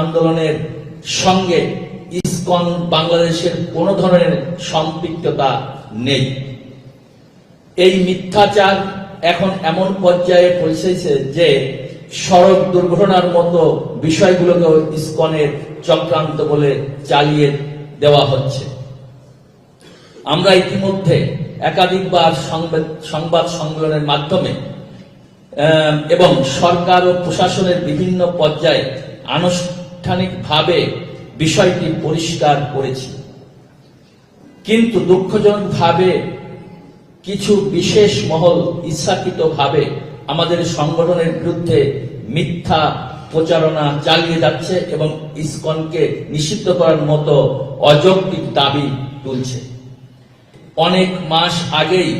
আন্দোলনের সঙ্গে ইসকন বাংলাদেশের কোনো ধরনের সম্পৃক্ততা নেই। এই মিথ্যাচার এখন এমন পর্যায়ে পৌঁছেছে যে সড়ক দুর্ঘটনার মতো বিষয়গুলোকেও ইসকনের চক্রান্ত বলে চালিয়ে দেওয়া হচ্ছে। আমরা ইতিমধ্যে একাধিকবার সংবাদ সম্মেলনের মাধ্যমে এবং সরকার ও প্রশাসনের বিভিন্ন পর্যায়ে আনুষ্ঠানিকভাবে বিষয়টি পরিষ্কার করেছি। কিন্তু দুঃখজনকভাবে কিছু বিশেষ মহল ইচ্ছাকৃতভাবে আমাদের সংগঠনের বিরুদ্ধে মিথ্যা প্রচারণা চালিয়ে যাচ্ছে এবং ইসকনকে নিষিদ্ধ করার মতো অযৌক্তিক দাবি তুলছে। অনেক মাস আগেই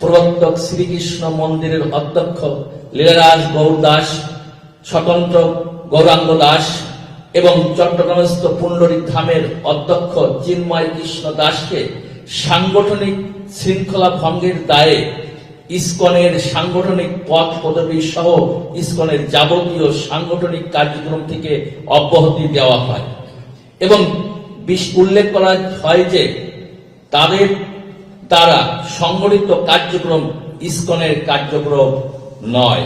প্রবর্তক শ্রীকৃষ্ণ মন্দিরের অধ্যক্ষ লীলারাজ গৌর দাস, স্বতন্ত্র গৌরাঙ্গ দাস এবং চট্টগ্রামস্থ পুণ্ডরিক ধামের অধ্যক্ষ চিন্ময় কৃষ্ণ দাসকে সাংগঠনিক শৃঙ্খলা ভঙ্গের দায়ে ইসকনের সাংগঠনিক পথ পদবী সহ ইসকনের যাবতীয় সাংগঠনিক কার্যক্রম থেকে অব্যাহতি দেওয়া হয়। এবং উল্লেখ করা হয় যে তাদের দ্বারা সংগঠিত কার্যক্রম ইসকনের কার্যক্রম নয়।